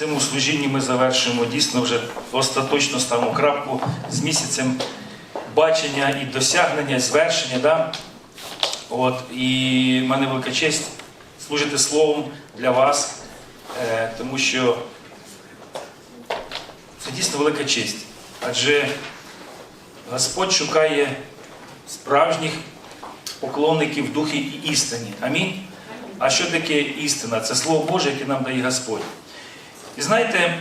цьому служінні ми завершуємо дійсно вже остаточно ставимо крапку з місяцем бачення і досягнення, і звершення. Да? От, і в мене велика честь служити словом для вас, е, тому що це дійсно велика честь. Адже Господь шукає справжніх поклонників духі і істині. Амінь. А що таке істина? Це Слово Боже, яке нам дає Господь. І знаєте,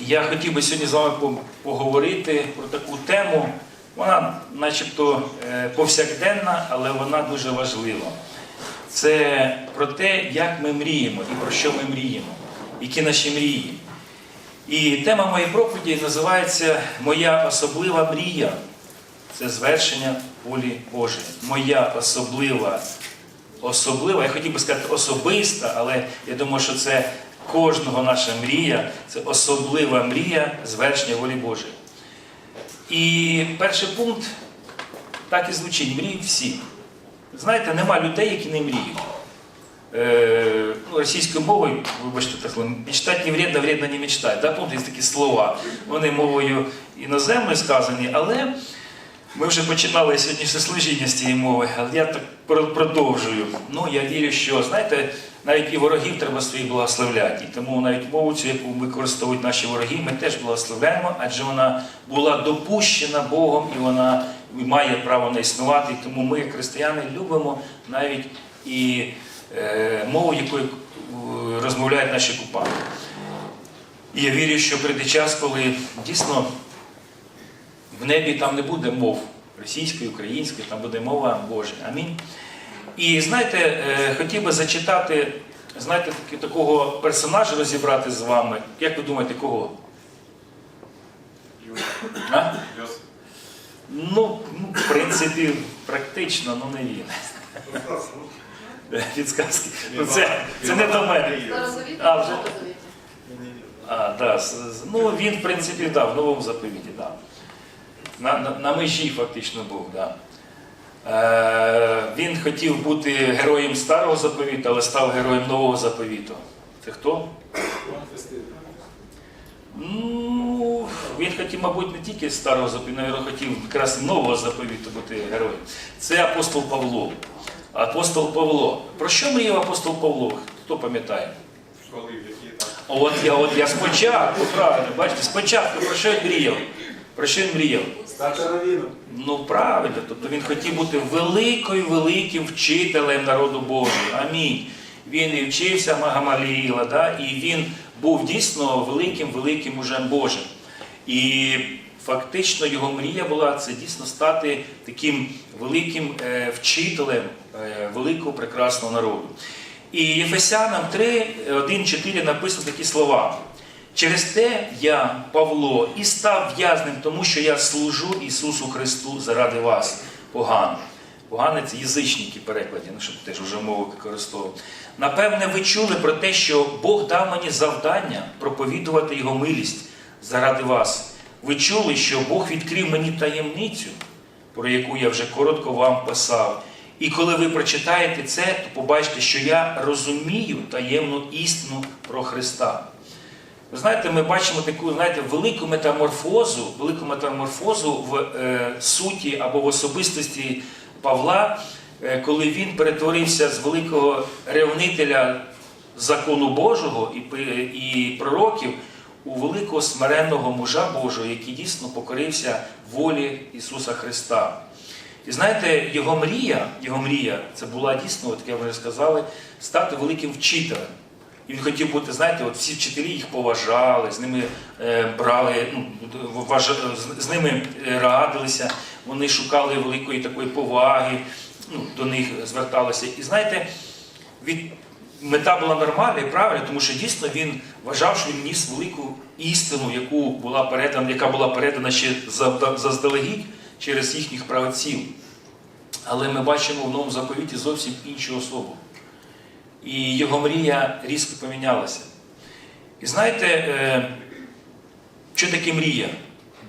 я хотів би сьогодні з вами поговорити про таку тему. Вона начебто е, повсякденна, але вона дуже важлива. Це про те, як ми мріємо і про що ми мріємо, які наші мрії. І тема моєї проповіді називається Моя особлива мрія. Це звершення волі Божої. Моя особлива, особлива, я хотів би сказати особиста, але я думаю, що це кожного наша мрія, це особлива мрія звершення волі Божої. І перший пункт так і звучить: мріють всі. Знаєте, нема людей, які не мріють. Е, ну, російською мовою, вибачте, так, мечтати не вредно, вредно не мечтати. Да? Помните, є такі слова. Вони мовою іноземною сказані, але ми вже починали сьогоднішнє служіння з цієї мови, але я так продовжую. Ну, я вірю, що, знаєте, навіть і ворогів треба своїх благословляти. І тому навіть мову цю, яку використовують наші вороги, ми теж благословляємо, адже вона була допущена Богом і вона має право на існувати. Тому ми, як християни, любимо навіть і е, мову, якою е, розмовляють наші окупанти. І я вірю, що прийде час, коли дійсно в небі там не буде мов російської, української, там буде мова Божа. Амінь. І знаєте, е, хотів би зачитати, знаєте, такого персонажа розібрати з вами. Як ви думаєте, кого? А? Ну, ну, в принципі, практично, ну не він. Підсказки. Ну, це, це не до мене. А, вже? А, да, ну він, в принципі, да, в новому заповіті, да. На, на, на межі фактично був. Да. Е, він хотів бути героєм старого заповіту, але став героєм нового заповіту. Це хто? Ну, він хотів, мабуть, не тільки старого заповіту, навіть хотів якраз нового заповіту бути героєм. Це апостол Павло. Апостол Павло. Про що мріяв апостол Павло? Хто пам'ятає? От я, от я спочатку, правильно, бачите, спочатку про що він мріяв? Про що він мріяв? Стати равіном. Ну правильно, тобто він хотів бути великою великим вчителем народу Божого. Амінь. Він і вчився Магамаліла, да? і він був дійсно великим великим мужем Божим. І фактично його мрія була це дійсно стати таким великим е, вчителем е, великого прекрасного народу. І Єфесянам 3, 1, 4 написано такі слова. Через те я, Павло, і став в'язнем, тому що я служу Ісусу Христу заради вас. Погано. Погане це язичники перекладі, ну щоб теж вже мову використовував. Напевне, ви чули про те, що Бог дав мені завдання проповідувати Його милість заради вас. Ви чули, що Бог відкрив мені таємницю, про яку я вже коротко вам писав. І коли ви прочитаєте це, то побачите, що я розумію таємну істину про Христа. Знаєте, ми бачимо таку знаєте, велику метаморфозу, велику метаморфозу в е, суті або в особистості Павла, е, коли він перетворився з великого ревнителя закону Божого і, і пророків у великого смиренного мужа Божого, який дійсно покорився волі Ісуса Христа. І знаєте, його мрія, його мрія, це була дійсно, от як ви вже сказали, стати великим вчителем. І він хотів бути, знаєте, от всі вчителі їх поважали, з ними е, брали, ну, з, з ними е, радилися, вони шукали великої такої поваги, ну, до них зверталися. І знаєте, від, мета була нормальна і правильна, тому що дійсно він вважав, що він ніс велику істину, яку була передана, яка була передана ще заздалегідь через їхніх правоців. Але ми бачимо в новому заповіті зовсім іншу особу. І його мрія різко помінялася. І знаєте, е, що таке мрія?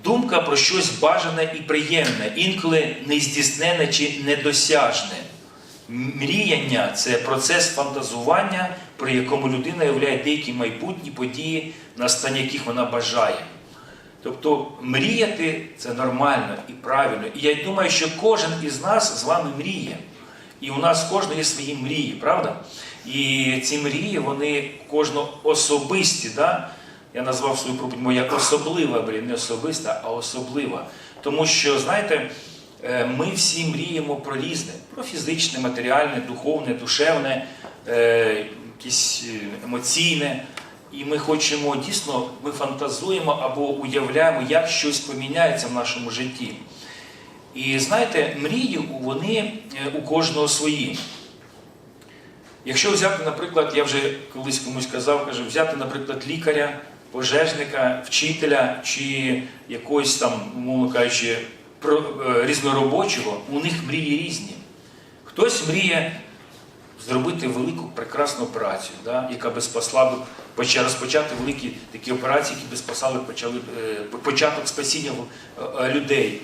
Думка про щось бажане і приємне, інколи нездійснене чи недосяжне. Мріяння це процес фантазування, при якому людина являє деякі майбутні події, настання яких вона бажає. Тобто мріяти це нормально і правильно. І я думаю, що кожен із нас з вами мріє. І у нас кожен є свої мрії, правда? І ці мрії, вони кожного особисті. Да? Я назвав свою проповідь моя особлива мрія, не особиста, а особлива. Тому що, знаєте, е, ми всі мріємо про різне: про фізичне, матеріальне, духовне, душевне, е, якесь е, емоційне. І ми хочемо дійсно, ми фантазуємо або уявляємо, як щось поміняється в нашому житті. І знаєте, мрії вони е, у кожного свої. Якщо взяти, наприклад, я вже колись комусь казав, каже, взяти, наприклад, лікаря, пожежника, вчителя чи якогось там, умовно кажучи, е, різноробочого, у них мрії різні. Хтось мріє зробити велику прекрасну операцію, да, яка би спасла б поча- розпочати великі такі операції, які би спасали почали е, початок спасіння людей.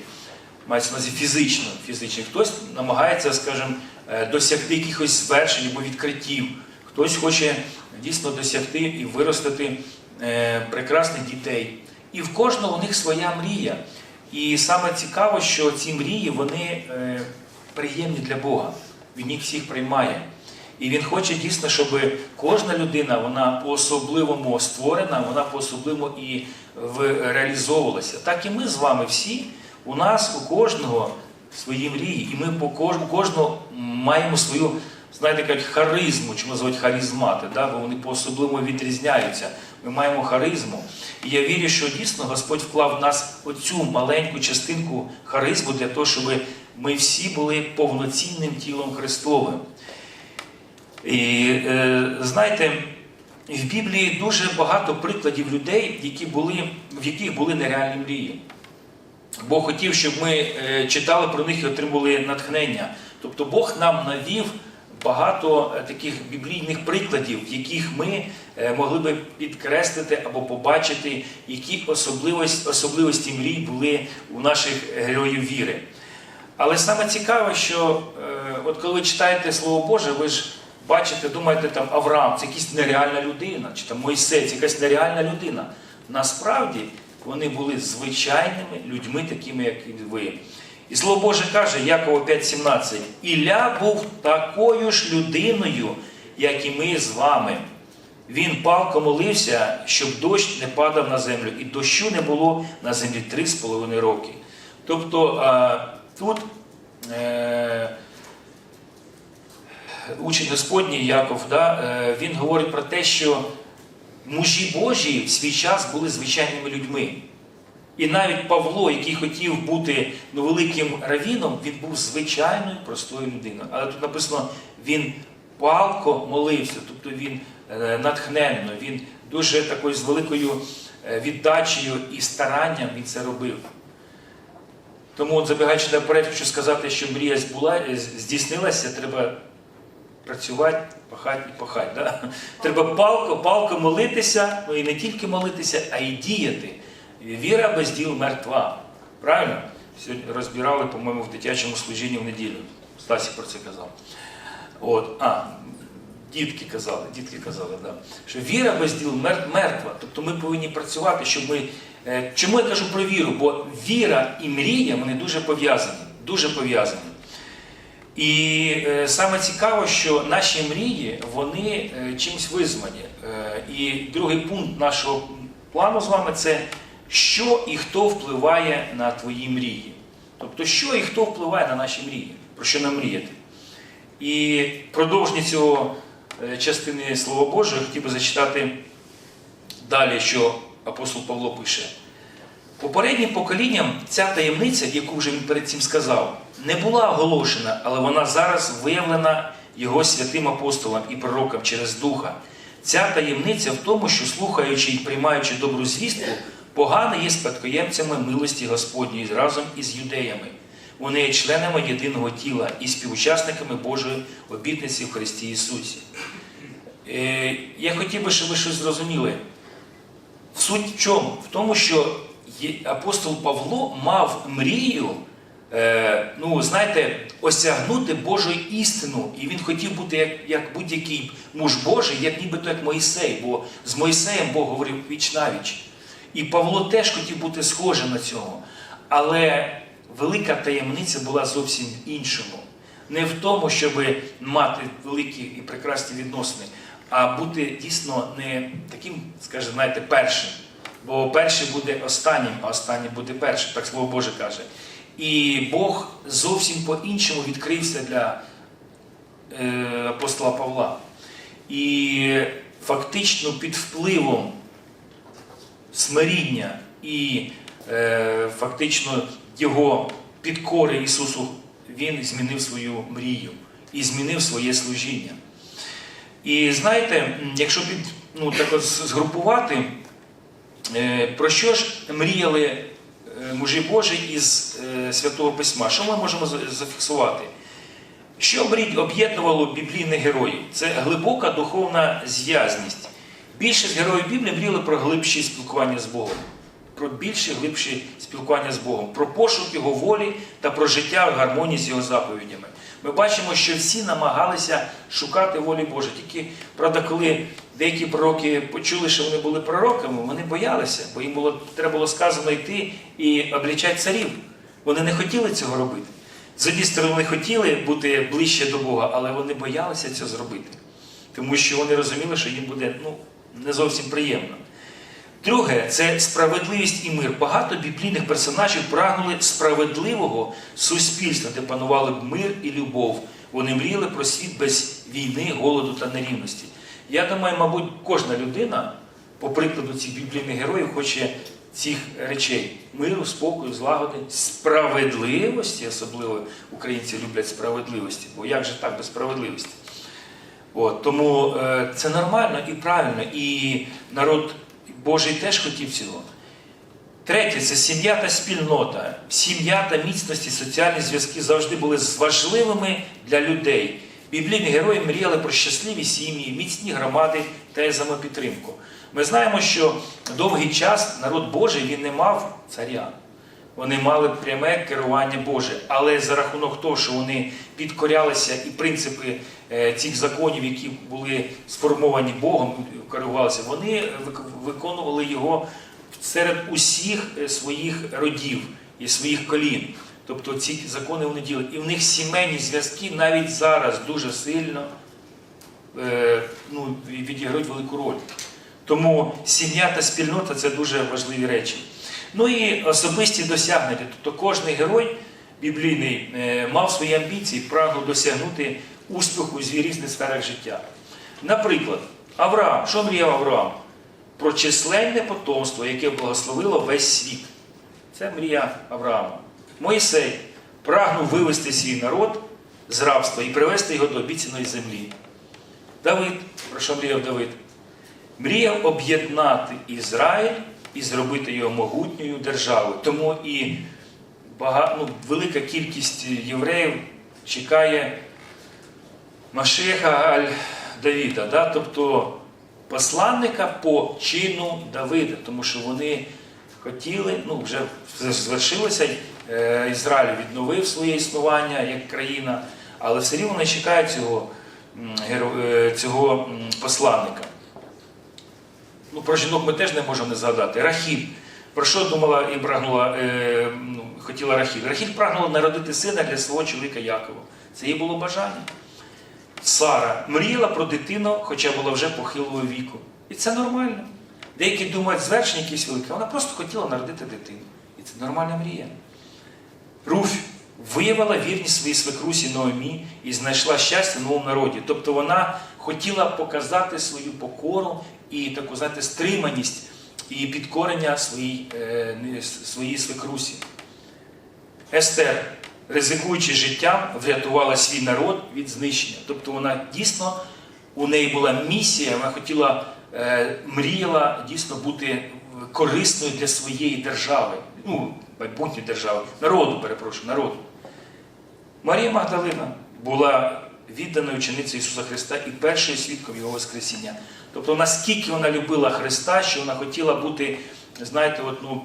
Мається на увазі фізично, фізично. Хтось намагається, скажімо, е, досягти якихось звершень або відкриттів. Хтось хоче дійсно досягти і виростити е, прекрасних дітей. І в кожного у них своя мрія. І саме цікаво, що ці мрії вони е, приємні для Бога. Він їх всіх приймає. І він хоче дійсно, щоб кожна людина вона по-особливому створена, вона по-особливому і реалізовувалася. Так і ми з вами всі, у нас, у кожного свої мрії, і ми по кож- у кожного маємо свою, знаєте, кажуть, харизму, чому називають харизмати, да? бо вони по-особливому відрізняються. Ми маємо харизму. І я вірю, що дійсно Господь вклав в нас оцю маленьку частинку харизму для того, щоб ми всі були повноцінним тілом Христовим. І е, знаєте, в Біблії дуже багато прикладів людей, які були, в яких були нереальні мрії. Бог хотів, щоб ми е, читали про них і отримували натхнення. Тобто Бог нам навів багато е, таких біблійних прикладів, яких ми е, могли би підкреслити або побачити, які особливості, особливості мрій були у наших героїв віри. Але саме цікаве, що от коли ви читаєте Слово Боже, ви ж бачите, думаєте, там Авраам це якась нереальна людина, чи там Мойсей це якась нереальна людина. Насправді вони були звичайними людьми, такими, як і ви. І Слово Боже каже, Якова 5,17, Ілля був такою ж людиною, як і ми з вами. Він палко молився, щоб дощ не падав на землю, і дощу не було на землі три з половиною роки. Тобто тут е, учень Господній Яков, е, він говорить про те, що мужі Божі в свій час були звичайними людьми. І навіть Павло, який хотів бути ну, великим равіном, він був звичайною простою людиною. Але тут написано, він палко молився, тобто він е, натхненно, він дуже такою з великою е, віддачею і старанням він це робив. Тому, от забігаючи наперед, хочу сказати, що мрія е, здійснилася, треба працювати, пахати і пахати. Да? Треба палко, палко молитися, ну і не тільки молитися, а й діяти. Віра без діл мертва. Правильно? Сьогодні розбирали, по-моєму, в дитячому служінні в неділю. Стасі про це казав. От, а, дітки казали, дітки казали, да. що віра без діл мертва. Тобто ми повинні працювати, щоб ми. е, Чому я кажу про віру? Бо віра і мрія вони дуже пов'язані. Дуже пов'язані. І е, саме цікаво, що наші мрії вони е, чимось визвані. Е, і другий пункт нашого плану з вами це що і хто впливає на твої мрії. Тобто, що і хто впливає на наші мрії, про що нам мріяти. І продовження цього частини Слова Божого хотів би зачитати далі, що апостол Павло пише. Попереднім поколінням ця таємниця, яку вже він перед цим сказав, не була оголошена, але вона зараз виявлена його святим апостолам і пророкам через Духа. Ця таємниця в тому, що слухаючи і приймаючи добру звістку, погани є спадкоємцями милості Господньої разом із юдеями. Вони є членами єдиного тіла і співучасниками Божої обітниці в Христі Ісусі. Е, Я хотів би, щоб ви щось зрозуміли. Суть в чому? В тому, що апостол Павло мав мрію е, ну, знаєте, осягнути Божу істину. І він хотів бути як, як будь-який муж Божий, як нібито як Моїсей, бо з Моїсеєм Бог говорив віч навіч. І Павло теж хотів бути схожим на цього. Але велика таємниця була зовсім іншому. Не в тому, щоб мати великі і прекрасні відносини, а бути дійсно не таким, скажімо, знаєте, першим. Бо перший буде останнім, а останній буде першим, так слово Боже каже. І Бог зовсім по-іншому відкрився для е, апостола Павла. І фактично під впливом смиріння і е, фактично його підкори Ісусу, він змінив свою мрію і змінив своє служіння. І знаєте, якщо під, ну, так от згрупувати, про що ж мріяли е, мужі Божі із е, Святого Письма? Що ми можемо зафіксувати? Що об'єднувало біблійних героїв? Це глибока духовна зв'язність. Більшість героїв Біблії мріяли про глибші спілкування з Богом, про більше глибше спілкування з Богом, про пошук Його волі та про життя в гармонії з Його заповідями. Ми бачимо, що всі намагалися шукати волі Божої. Тільки, правда, коли деякі пророки почули, що вони були пророками, вони боялися, бо їм було, треба було сказано йти і облічати царів. Вони не хотіли цього робити. З однієї сторони, вони хотіли бути ближче до Бога, але вони боялися цього зробити. Тому що вони розуміли, що їм буде ну, не зовсім приємно. Друге, це справедливість і мир. Багато біблійних персонажів прагнули справедливого суспільства, де панували б мир і любов. Вони мріяли про світ без війни, голоду та нерівності. Я думаю, мабуть, кожна людина, по прикладу цих біблійних героїв, хоче цих речей миру, спокою, злагоди, справедливості, особливо українці люблять справедливості, бо як же так без справедливості? От, тому е, це нормально і правильно, і народ Божий теж хотів цього. Третє це сім'я та спільнота. Сім'я та міцності, соціальні зв'язки завжди були важливими для людей. Біблійні герої мріяли про щасливі сім'ї, міцні громади та взаємопідтримку. Ми знаємо, що довгий час народ Божий він не мав царя. Вони мали пряме керування Боже, але за рахунок того, що вони підкорялися і принципи е, цих законів, які були сформовані Богом, керувалися, вони виконували його серед усіх е, своїх родів і своїх колін. Тобто ці закони вони діли. І в них сімейні зв'язки навіть зараз дуже сильно е, ну, відіграють велику роль. Тому сім'я та спільнота це дуже важливі речі. Ну і особисті досягнення. Тобто кожен герой біблійний е, мав свої амбіції, прагнув досягнути успіху в різних сферах життя. Наприклад, Авраам, що мріяв Авраам? Про численне потомство, яке благословило весь світ. Це мрія Авраама. Моїсей прагнув вивести свій народ з рабства і привести його до обіцяної землі. Давид, про що мріяв Давид? Мріяв об'єднати Ізраїль і зробити його могутньою державою. Тому і бага- ну, велика кількість євреїв чекає Машеха Аль Давіда, да? тобто посланника по чину Давида, тому що вони хотіли, ну вже звершилося, Ізраїль відновив своє існування як країна, але все рівно вони чекають цього, е, цього посланника. Ну, про жінок ми теж не можемо не згадати. Рахіль. Про що думала і прагнула, е, ну, хотіла Рахіль? Рахіль прагнула народити сина для свого чоловіка Якова. Це її було бажання. Сара мріяла про дитину, хоча була вже похилого віку. І це нормально. Деякі думають, звершення якісь велике. Вона просто хотіла народити дитину. І це нормальна мрія. Руфь виявила вірність своїй свекрусі Ноемі і знайшла щастя в новому народі. Тобто вона хотіла показати свою покору і таку, знаєте, стриманість і підкорення своїй, е, своїй свекрусі. Естер, ризикуючи життям, врятувала свій народ від знищення. Тобто вона дійсно, у неї була місія, вона хотіла, е, мріяла дійсно бути корисною для своєї держави, ну, майбутньої держави, народу, перепрошую, народу. Марія Магдалина була відданою ученицею Ісуса Христа і першою свідком Його Воскресіння. Тобто, наскільки вона любила Христа, що вона хотіла бути, знаєте, от, ну,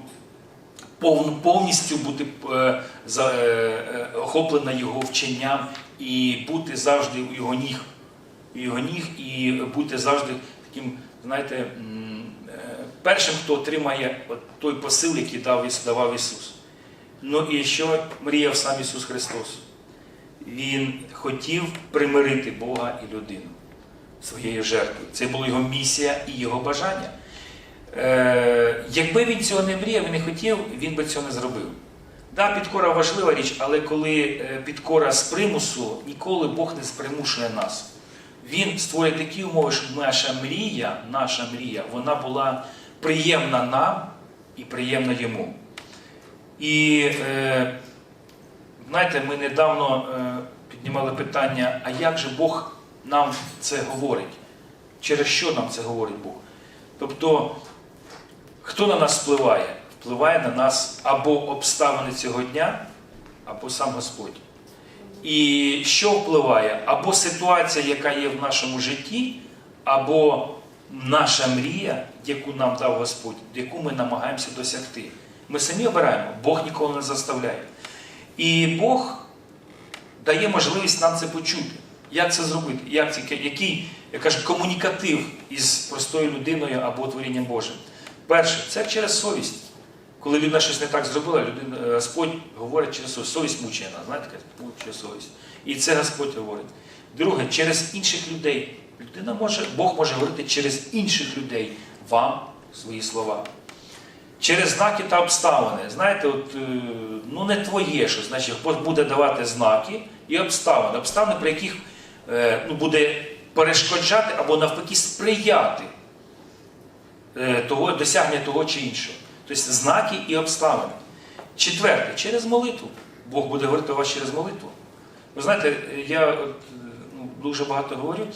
пов- повністю бути е, за- е, е, охоплена його вченням і бути завжди у його ніг, у його ніг і бути завжди таким, знаєте, першим, хто отримає от той посил, який дав, давав Ісус. Ну і що мріяв сам Ісус Христос? Він хотів примирити Бога і людину своєю жертвою. Це була його місія і його бажання. Е, якби він цього не мріяв і не хотів, він би цього не зробив. Да, підкора важлива річ, але коли е, підкора з примусу, ніколи Бог не спримушує нас. Він створює такі умови, щоб наша мрія, наша мрія, вона була приємна нам і приємна йому. І е, знаєте, ми недавно е, піднімали питання, а як же Бог нам це говорить? Через що нам це говорить Бог? Тобто, хто на нас впливає? Впливає на нас або обставини цього дня, або сам Господь. І що впливає? Або ситуація, яка є в нашому житті, або наша мрія, яку нам дав Господь, яку ми намагаємося досягти. Ми самі обираємо, Бог ніколи не заставляє. І Бог дає можливість нам це почути. Як це зробити? Як це, який, я кажу, комунікатив із простою людиною або творінням Божим? Перше, це через совість. Коли людина щось не так зробила, людина, е, Господь говорить через совість. Совість мучає нас, знаєте, така, совість. І це Господь говорить. Друге, через інших людей. Людина може, Бог може говорити через інших людей вам свої слова. Через знаки та обставини. Знаєте, от, е, ну не твоє, що значить Господь буде давати знаки і обставини. Обставини, при яких е, ну, буде перешкоджати або навпаки сприяти е, того, досягнення того чи іншого. Тобто знаки і обставини. Четверте, через молитву. Бог буде говорити вас через молитву. Ви знаєте, я от, ну, дуже багато говорю,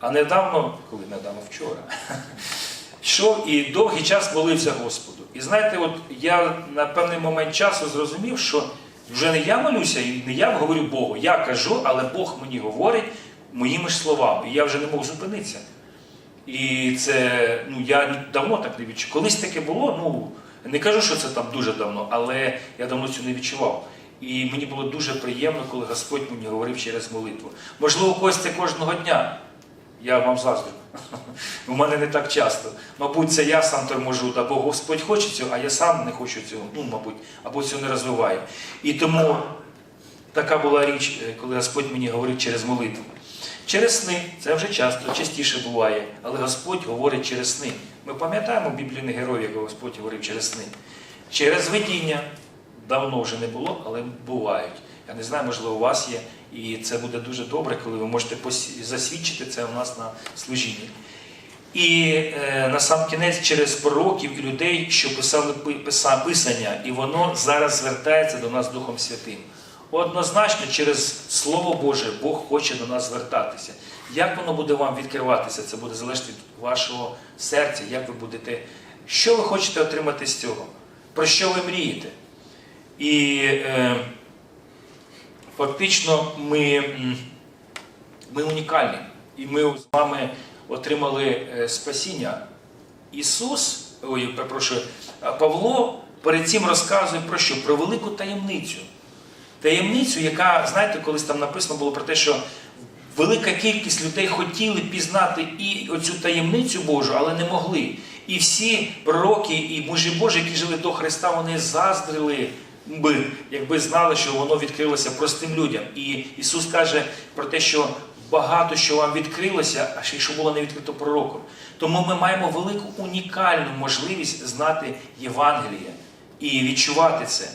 а недавно, коли недавно вчора, йшов і довгий час молився Господу. І знаєте, от я на певний момент часу зрозумів, що вже не я молюся, і не я говорю Богу, я кажу, але Бог мені говорить моїми ж словами. І я вже не мог зупинитися. І це, ну я давно так не відчував. Колись таке було, ну не кажу, що це там дуже давно, але я давно цього не відчував. І мені було дуже приємно, коли Господь мені говорив через молитву. Можливо, когось це кожного дня. Я вам заздрю. У мене не так часто. Мабуть, це я сам торможу, або Господь хоче цього, а я сам не хочу цього, ну, мабуть, або цього не розвиваю. І тому така була річ, е, коли Господь мені говорив через молитву. Через сни, це вже часто, частіше буває, але Господь говорить через сни. Ми пам'ятаємо біблійних героїв, як Господь говорив через сни. Через видіння давно вже не було, але бувають. Я не знаю, можливо, у вас є, і це буде дуже добре, коли ви можете засвідчити це у нас на служінні. І е, на сам кінець через пророків і людей, що писали писа- писання, і воно зараз звертається до нас Духом Святим. Однозначно, через Слово Боже Бог хоче до нас звертатися. Як воно буде вам відкриватися, це буде залежати від вашого серця, як ви будете, що ви хочете отримати з цього, про що ви мрієте. І е, фактично ми, ми унікальні. І ми з вами отримали е, спасіння. Ісус, ой, перепрошую, Павло перед цим розказує про що? Про велику таємницю. Таємницю, яка, знаєте, колись там написано було про те, що велика кількість людей хотіли пізнати і оцю таємницю Божу, але не могли. І всі пророки і мужі Божі, які жили до Христа, вони заздрили би, якби знали, що воно відкрилося простим людям. І Ісус каже про те, що багато що вам відкрилося, а ще що було не відкрито пророком. Тому ми маємо велику унікальну можливість знати Євангеліє і відчувати це.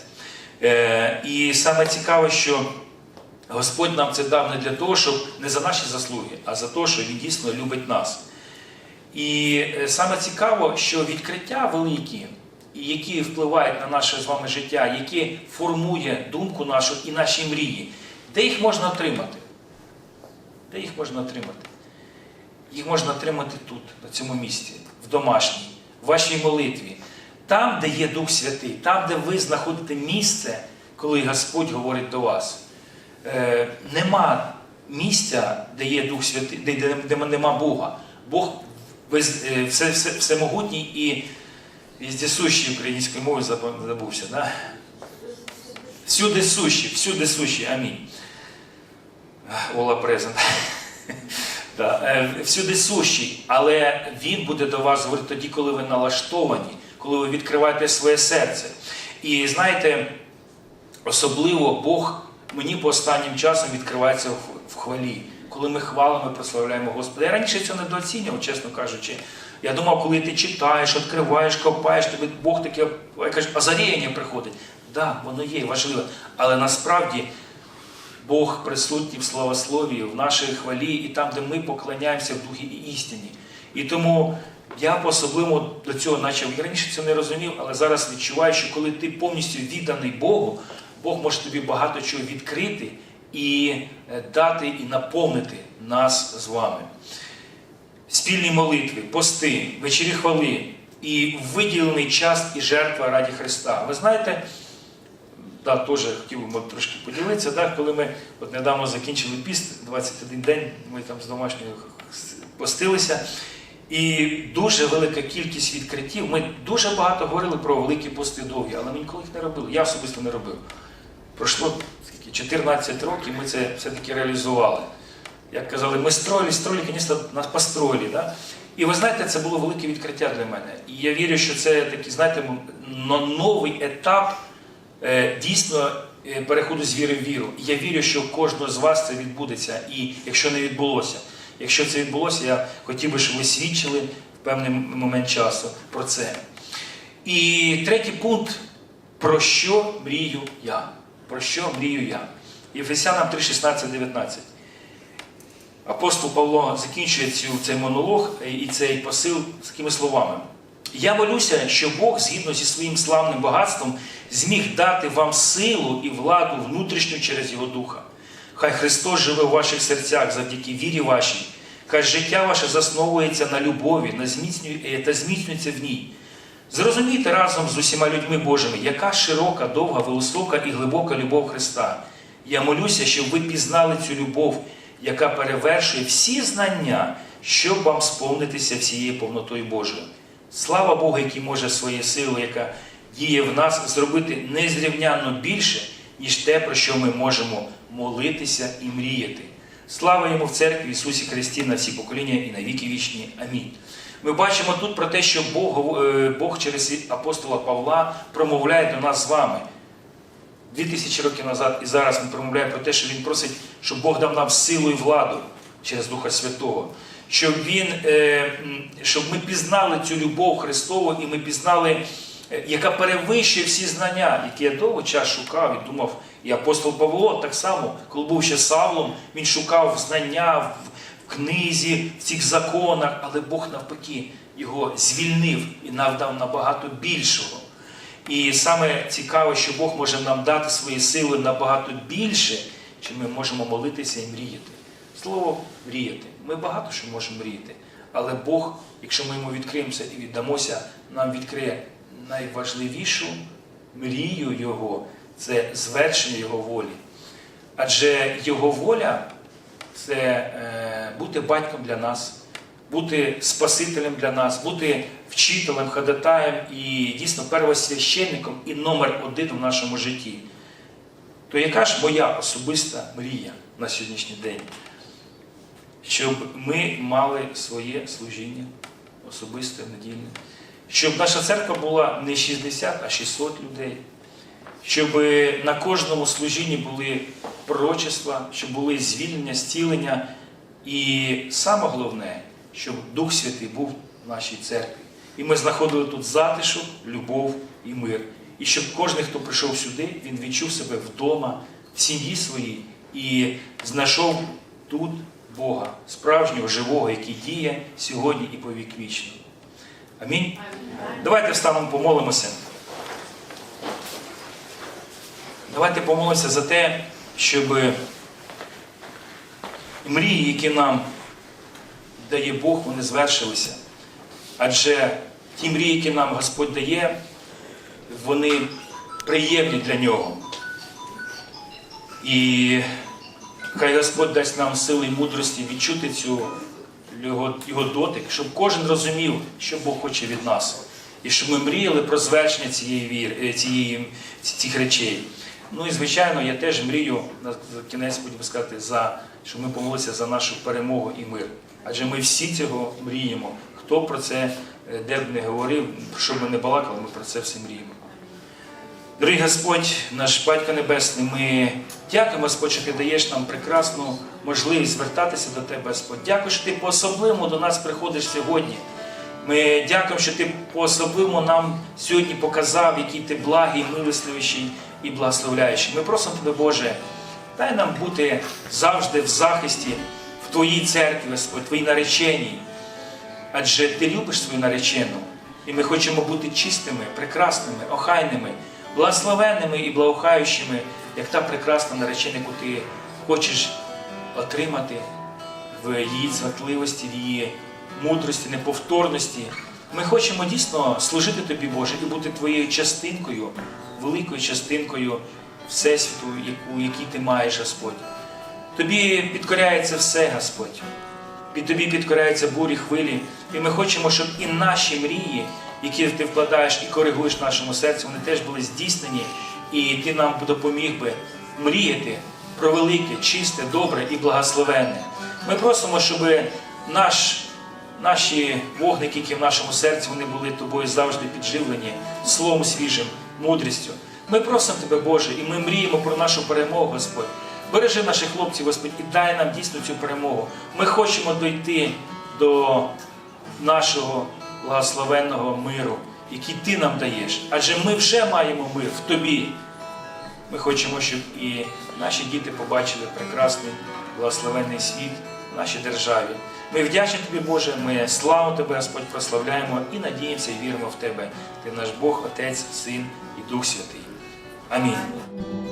Е, і саме цікаве, що Господь нам це дав не для того, щоб не за наші заслуги, а за те, що Він дійсно любить нас. І е, саме цікаво, що відкриття великі, які впливають на наше з вами життя, які формує думку нашу і наші мрії, де їх можна отримати? Де їх можна отримати? Їх можна отримати тут, на цьому місці, в домашній, в вашій молитві, там, де є Дух Святий, там, де ви знаходите місце, коли Господь говорить до вас. Е, нема місця, де є Дух Святий, де, де, де нема Бога. Бог без, е, все, все, всемогутній і Віздесущий українською мовою заб- забувся, да? Всюди сущі, всюди сущі, амінь. Ола презент. Е, всюди сущий, але він буде до вас говорити тоді, коли ви налаштовані, коли ви відкриваєте своє серце. І знаєте, особливо Бог мені по останнім часом відкривається в- хвалі. Коли ми хвалимо, прославляємо Господа. Я раніше цього недооцінював, чесно кажучи. Я думав, коли ти читаєш, відкриваєш, копаєш, тобі Бог таке якесь озаріння приходить. Так, да, воно є, важливо. Але насправді Бог присутній в славословії, в нашій хвалі і там, де ми поклоняємося в духі і істині. І тому я по-особливому до цього. Я раніше це не розумів, але зараз відчуваю, що коли ти повністю відданий Богу, Бог може тобі багато чого відкрити і е, дати і наповнити нас з вами. Спільні молитви, пости, вечері хвали і виділений час і жертва раді Христа. Ви знаєте, да, теж хотів би трошки поділитися, да, коли ми от недавно закінчили піст, 21 день, ми там з домашньою постилися. І дуже велика кількість відкриттів. Ми дуже багато говорили про великі пости довгі, але ми ніколи їх не робили. Я особисто не робив. Пройшло скільки, 14 років, ми це все-таки реалізували. Як казали, ми строїли, строїли, звісно, нас построїли. Да? І ви знаєте, це було велике відкриття для мене. І я вірю, що це такий, знаєте, новий етап е, дійсно е, переходу з віри в віру. І я вірю, що у кожного з вас це відбудеться. І якщо не відбулося, якщо це відбулося, я хотів би, щоб ви свідчили в певний момент часу про це. І третій пункт, про що мрію я? Про що мрію я? Єфесянам 3, 16, 19. Апостол Павло закінчує цю, цей монолог і цей посил такими словами. Я молюся, що Бог, згідно зі своїм славним багатством, зміг дати вам силу і владу внутрішню через Його Духа. Хай Христос живе у ваших серцях завдяки вірі вашій. Хай життя ваше засновується на любові е, та зміцнюється в ній. Зрозумійте разом з усіма людьми Божими, яка широка, довга, висока і глибока любов Христа. Я молюся, щоб ви пізнали цю любов, яка перевершує всі знання, щоб вам сповнитися всією повнотою Божою. Слава Богу, який може своєю силою, яка діє в нас, зробити незрівнянно більше, ніж те, про що ми можемо молитися і мріяти. Слава йому в церкві Ісусі Христі на всі покоління і на віки вічні. Амінь. Ми бачимо тут про те, що Бог, е, Бог через апостола Павла промовляє до нас з вами. Дві тисячі років назад і зараз він промовляє про те, що він просить, щоб Бог дав нам силу і владу через Духа Святого. Щоб він, е, щоб ми пізнали цю любов Христову і ми пізнали, е, яка перевищує всі знання, які я довго час шукав і думав. І апостол Павло так само, коли був ще Савлом, він шукав знання в книзі, в цих законах, але Бог навпаки його звільнив і навдав набагато більшого. І саме цікаве, що Бог може нам дати свої сили набагато більше, чим ми можемо молитися і мріяти. Слово мріяти. Ми багато що можемо мріяти. Але Бог, якщо ми йому відкриємося і віддамося, нам відкриє найважливішу мрію Його це звершення Його волі. Адже Його воля це е, бути батьком для нас, бути Спасителем для нас, бути вчителем, ходатаєм і дійсно первосвященником і номер один в нашому житті. То яка ж моя особиста мрія на сьогоднішній день? Щоб ми мали своє служіння особисте, недільне, щоб наша церква була не 60, а 600 людей, щоб на кожному служінні були пророчества, щоб були звільнення, зцілення. І саме головне, щоб Дух Святий був в нашій церкві. І ми знаходили тут затишок, любов і мир. І щоб кожен, хто прийшов сюди, він відчув себе вдома, в сім'ї своїй і знайшов тут Бога, справжнього, живого, який діє сьогодні і повік вічно. Амінь. Давайте встанемо, помолимося. Давайте помолимося за те, щоб мрії, які нам дає Бог, вони звершилися. Адже ті мрії, які нам Господь дає, вони приємні для нього. І хай Господь дасть нам сили і мудрості відчути цю його, його дотик, щоб кожен розумів, що Бог хоче від нас. і щоб ми мріяли про звершення цієї віри, е, цієї, цих речей. Ну і звичайно, я теж мрію на кінець будемо сказати, за щоб ми помолилися за нашу перемогу і мир. Адже ми всі цього мріємо. Хто про це е, де б не говорив, що ми не балакали, ми про це все мріємо. Дорогий Господь, наш Батько Небесний, ми дякуємо, Господь, що ти даєш нам прекрасну можливість звертатися до Тебе, Господь. Дякую, що ти по-особливому до нас приходиш сьогодні. Ми дякуємо, що ти по-особливому нам сьогодні показав, який ти благий, милостивіший і благословляючий. Ми просимо Тебе, Боже, дай нам бути завжди в захисті в Твоїй церкві, Господь, Твоїй нареченій. Адже ти любиш свою наречену, і ми хочемо бути чистими, прекрасними, охайними, благословенними і благоухаючими, як та прекрасна наречена, яку ти хочеш отримати в її цватливості, в її мудрості, неповторності. Ми хочемо дійсно служити тобі, Боже, і бути твоєю частинкою, великою частинкою Всесвіту, яку, який ти маєш, Господь. Тобі підкоряється все, Господь. Під тобі підкоряються бурі, хвилі. І ми хочемо, щоб і наші мрії, які ти вкладаєш і коригуєш нашому серці, вони теж були здійснені, і ти нам допоміг би мріяти про велике, чисте, добре і благословенне. Ми просимо, щоб наш, наші вогники, які в нашому серці, вони були тобою завжди підживлені словом свіжим, мудрістю. Ми просимо тебе, Боже, і ми мріємо про нашу перемогу, Господь. Бережи наших хлопців, Господь, і дай нам дійсно цю перемогу. Ми хочемо дойти до нашого благословенного миру, який ти нам даєш. Адже ми вже маємо мир в тобі. Ми хочемо, щоб і наші діти побачили прекрасний благословенний світ в нашій державі. Ми вдячні тобі, Боже, ми славу Тебе, Господь, прославляємо і надіємося і віримо в Тебе. Ти наш Бог, Отець, Син і Дух Святий. Амінь.